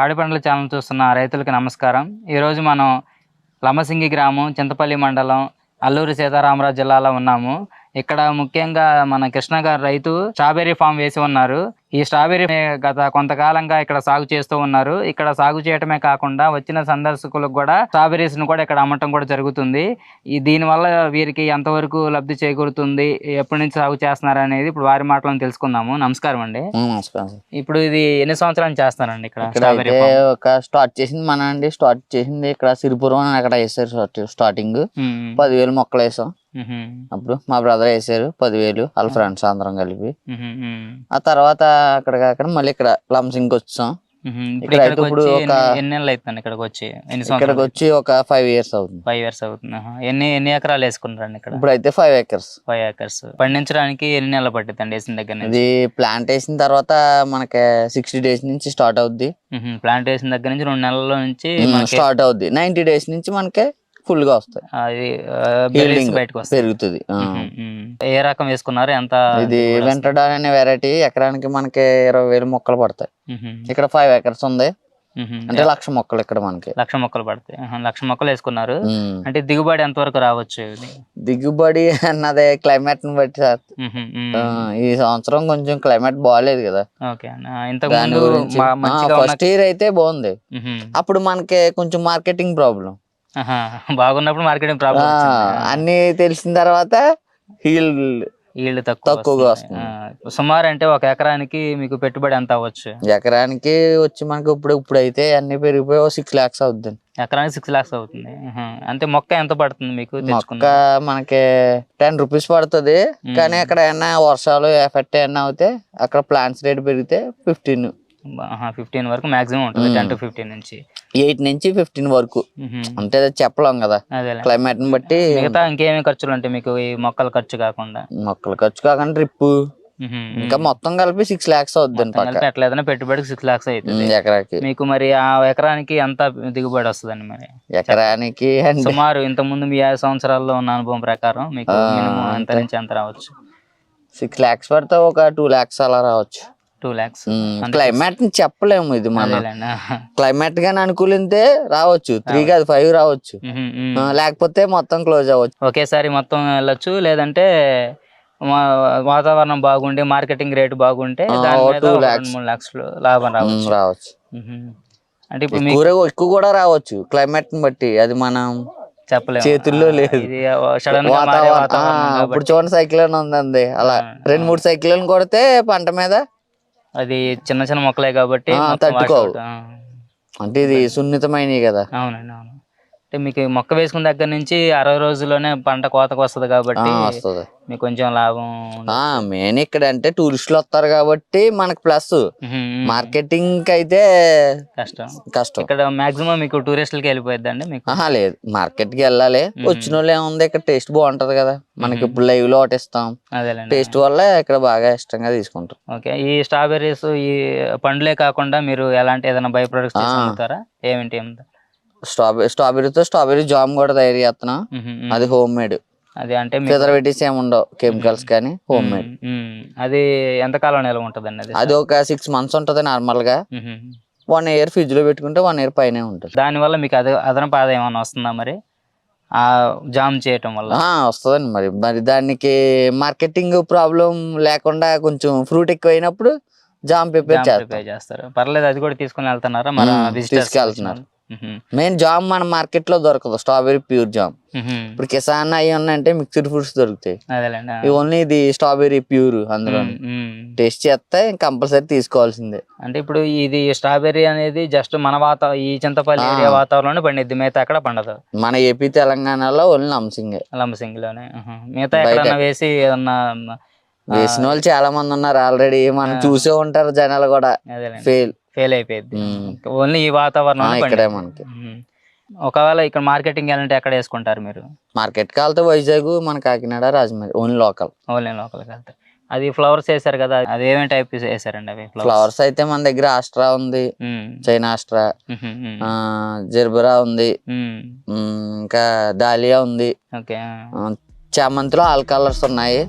పాడి పంటల ఛానల్ చూస్తున్న రైతులకు నమస్కారం. ఈరోజు మనం లమసింగి గ్రామం చింతపల్లి మండలం అల్లూరి సీతారామరాజు జిల్లాలో ఉన్నాము. ఇక్కడ ముఖ్యంగా మన కృష్ణ గారు రైతు స్ట్రాబెర్రీ ఫామ్ వేసి ఉన్నారు. ఈ స్ట్రాబెర్రీ గత కొంతకాలంగా ఇక్కడ సాగు చేస్తూ ఉన్నారు ఇక్కడ సాగు చేయటమే కాకుండా వచ్చిన సందర్శకులకు కూడా స్ట్రాబెర్రీస్ను కూడా ఇక్కడ అమ్మటం కూడా జరుగుతుంది ఈ దీని వల్ల వీరికి ఎంతవరకు లబ్ధి చేకూరుతుంది ఎప్పటి నుంచి సాగు చేస్తున్నారు అనేది ఇప్పుడు వారి మాటలను తెలుసుకుందాము నమస్కారం అండి నమస్కారం. ఇప్పుడు ఇది ఎన్ని సంవత్సరాలు చేస్తారండి ఇక్కడ? ఒక స్టార్ట్ చేసింది మన అండి స్టార్ట్ చేసింది ఇక్కడ సిరిపురం అని అక్కడ వేసారు స్టార్ట్- స్టార్టింగ్. పదివేలు మొక్కలు వేసాం. అప్పుడు మా బ్రదర్ వేసారు పదివేలు వాళ్ళ ఫ్రెండ్స్ అందరం కలిపి. ఆ తర్వాత అక్కడ కాకుండా మళ్ళీ ఇక్కడ లంసింగ్ వచ్చాం ఇక్కడ ఇప్పుడు ఒక- ఎన్ని- నెలలు అవుతుంది ఇక్కడికి వచ్చి? ఎన్ని ఇక్కడికి వచ్చి ఒక ఫైవ్ ఇయర్స్ అవుతుంది. ఫైవ్ ఇయర్స్ అవుతుంది. ఎన్ని ఎన్ని ఎకరాలు వేసుకుంటారండి ఇక్కడ? ఇప్పుడు అయితే ఫైవ్ ఏకర్స్ ఫైవ్ ఏకర్స్ పండించడానికి ఎన్ని నెలలు పట్టింది అండి వేసిన దగ్గర నుంచి? ఇది ప్లాంట్ వేసిన తర్వాత మనకి సిక్స్టీ డేస్ నుంచి స్టార్ట్ అవుద్ది. ప్లాంట్ వేసిన దగ్గర నుంచి రెండు నెలల నుంచి మనకి స్టార్ట్ అవుద్ది. నైన్టీ డేస్ నుంచి మనకి ఫుల్గా వస్తాయి అది బయటకు వస్తాయి పెరుగుతుంది. ఏ రకం వేసుకున్నారు ఎంత ఇది? వెంటడాన్ అనే వెరైటీ ఎకరానికి మనకి ఇరవై వేలు మొక్కలు పడతాయి. ఇక్కడ ఫైవ్ ఎకర్స్ ఉంది. అంటే లక్ష మొక్కలు ఇక్కడ మనకి లక్ష మొక్కలు పడతాయి. లక్ష మొక్కలు వేసుకున్నారు. అంటే దిగుబడి ఎంత వరకు రావచ్చు? దిగుబడి అన్నదే క్లైమేట్ని బట్టి సార్ ఈ సంవత్సరం కొంచెం క్లైమేట్ బాగాలేదు కదా ఫస్ట్ ఇయర్ అయితే బాగుంది. అప్పుడు మనకి కొంచెం మార్కెటింగ్ ప్రాబ్లం. బాగున్నప్పుడు మార్కెటింగ్ ప్రాబ్లం అన్ని తెలిసిన తర్వాత హీల్ ఈల్డ్ తక్కువ తక్కువగా వస్తుంది. సుమారు అంటే ఒక ఎకరానికి మీకు పెట్టుబడి ఎంత అవ్వచ్చు? ఎకరానికి వచ్చి మనకి ఇప్పుడు ఇప్పుడు అయితే అన్ని పెరిగిపోయి సిక్స్ లాక్స్ అవుద్ది ఎకరానికి సిక్స్ లాక్స్ అవుతుంది. అంటే మొక్క ఎంత పడుతుంది మీకు మొక్క మనకి టెన్ రూపీస్ పడుతుంది. కానీ అక్కడ ఏమన్నా వర్షాలు ఎఫెక్ట్ ఏమన్నా అవుతే అక్కడ ప్లాంట్స్ రేట్ పెరిగితే ఫిఫ్టీన్ ఫిఫ్టీన్ వరకు మాక్సిమం ఉంటుంది టెన్ టు ఫిఫ్టీన్ నుంచి. ఎయిట్ నుంచి ఫిఫ్టీన్ వరకు. అంటే చెప్పలేం కదా క్లైమేట్ని బట్టి. మిగతా ఇంకేమేమి ఖర్చులు ఉంటాయి మీకు ఈ మొక్కల ఖర్చు కాకుండా? మొక్కలు ఖర్చు కాకుండా ట్రిప్. ఇంకా మొత్తం కలిపి సిక్స్ లాక్స్ అవుద్ది మొత్తం కలిపి ఎట్లా ఏదైనా పెట్టుబడికి సిక్స్ లాక్స్ అవుతుంది. ఎకరాకి. మీకు మరి ఆ ఎకరానికి ఎంత దిగుబడి వస్తుందండి మరి? ఎకరానికి సుమారు ఇంత ముందు మీ ఐదు సంవత్సరాల్లో ఉన్న అనుభవం ప్రకారం మీకు ఎంత. నుంచి ఎంత రావచ్చు? సిక్స్ లాక్స్ పడితే ఒక టూ లాక్స్ అలా రావచ్చు. టూ ల్యాక్స్. క్లైమేట్ చెప్పలేము ఇది మన. క్లైమేట్ గాని అనుకూలితే రావచ్చు. త్రీ కాదు ఫైవ్ రావచ్చు. లేకపోతే మొత్తం క్లోజ్ అవ్వచ్చు. ఒకేసారి మొత్తం వెళ్ళొచ్చు. లేదంటే వాతావరణం బాగుండి మార్కెటింగ్ రేట్ బాగుంటే మూడు లక్షలు లాభం రావచ్చు. అంటే ఇప్పుడు ఎక్కువ కూడా రావచ్చు. క్లైమేట్ని బట్టి. అది మనం చెప్పలేము. చేతుల్లో లేదు. ఇప్పుడు చూడండి సైక్లోన్ ఉందండి. అలా రెండు మూడు సైక్లోన్ కొడితే పంట మీద అది చిన్న చిన్న మొక్కలే కాబట్టి తట్టుకోవు. అంటే ఇది సున్నితమైనవి కదా. అవునండి అవును. అంటే మీకు మొక్క వేసుకున్న దగ్గర నుంచి అరవై రోజుల్లోనే పంట కోతకు వస్తుంది కాబట్టి వస్తుంది. మీకు కొంచెం లాభం మెయిన్ ఇక్కడ అంటే టూరిస్టులు వస్తారు కాబట్టి మనకు ప్లస్. మార్కెటింగ్ అయితే కష్టం. కష్టం. ఇక్కడ మాక్సిమం మీకు టూరిస్టులకి వెళ్ళిపోద్దండి మీకు? ఆహా లేదు. మార్కెట్కి వెళ్ళాలి వచ్చిన వాళ్ళు ఏముంది ఇక్కడ టేస్ట్ బాగుంటది కదా. మనకి ఇప్పుడు లైవ్లో ఒకటి ఇస్తాం. టేస్ట్ వల్ల ఇక్కడ బాగా ఇష్టంగా తీసుకుంటాం. ఓకే. ఈ స్ట్రాబెర్రీస్ ఈ పండ్లే కాకుండా మీరు ఎలాంటి ఏదైనా బై ప్రొడక్ట్స్. అమ్ముతారా ఏమిటి ఏమిటి స్ట్రాబెరీ స్ట్రాబెరీతో స్ట్రాబెరీ జామ్ కూడా తయారు చేస్తున్నాం. అది హోమ్ మేడ్ అది అంటే మీకు ప్రిజర్వేటివ్స్ ఏమి ఉండవు కెమికల్స్ కానీ హోమ్ మేడ్. అది ఎంతకాలం నిల్వ ఉంటుందండి అది? ఒక సిక్స్ మంత్స్ ఉంటది నార్మల్గా. వన్ ఇయర్ ఫ్రిడ్జ్లో పెట్టుకుంటే వన్ ఇయర్ పైనే ఉంటుంది. దానివల్ల మీకు అద అదనపు ఆదాయం ఏమైనా వస్తుందా మరి? ఆ జామ్ చేయటం వల్ల. వస్తదండి మరి. మరి దానికి మార్కెటింగ్ ప్రాబ్లం లేకుండా కొంచెం ఫ్రూట్ ఎక్కువ అయినప్పుడు జామ్ ప్రిపేర్ చేస్తారు. పర్లేదు అది కూడా తీసుకుని వెళ్తున్నారా మన తీసుకెళ్తున్నారు. మెయిన్ జామ్ మన మార్కెట్లో దొరకదు. Strawberry pure jam. ఇప్పుడు కిసాన్ అవి ఉన్నాయంటే మిక్స్డ్ ఫ్రూట్స్ దొరుకుతాయి. ఓన్లీ ఇది స్ట్రాబెరీ ప్యూర్ అందులో. టేస్ట్ చేస్తే కంపల్సరీ తీసుకోవాల్సిందే. అంటే ఇప్పుడు ఇది స్ట్రాబెర్రీ అనేది జస్ట్ మన వాత ఈ చింతపల్లి. ఏరియా వాతావరణంలో పండిద్ది. మిగతా ఎక్కడ పండదు. మన ఏపీ తెలంగాణలో ఓన్లీ నంసింగే లంబసింగ్లోనే. మిగతా ఎక్కడన్నా వేసి ఏదన్నా వేసిన వాళ్ళు చాలా మంది ఉన్నారు ఆల్రెడీ. మనం చూసే ఉంటారు జనాలు కూడా. ఫెయిల్. ఫెయిల్ అయిపోయింది. ఓన్లీ ఈ వాతావరణం ఇక్కడే మనకి. ఒకవేళ ఇక్కడ మార్కెటింగ్ వెళ్ళాలంటే ఎక్కడ వేసుకుంటారు మీరు? మార్కెట్ కాలితే వైజాగ్ మన Kakinada Rajahmundry only local. Only లోకల్కి వెళ్తే అది ఫ్లవర్స్ వేసారు కదా అది ఏమేమి టైప్ వేసారండి అవి ఫ్లవర్స్? అయితే మన దగ్గర ఆస్ట్రా ఉంది చైనా ఆస్ట్రా ఆ, జెర్బరా ఉంది ఇంకా దాలియా ఉంది. ఓకే చామంతిలో ఆల్ కలర్స్ ఉన్నాయి.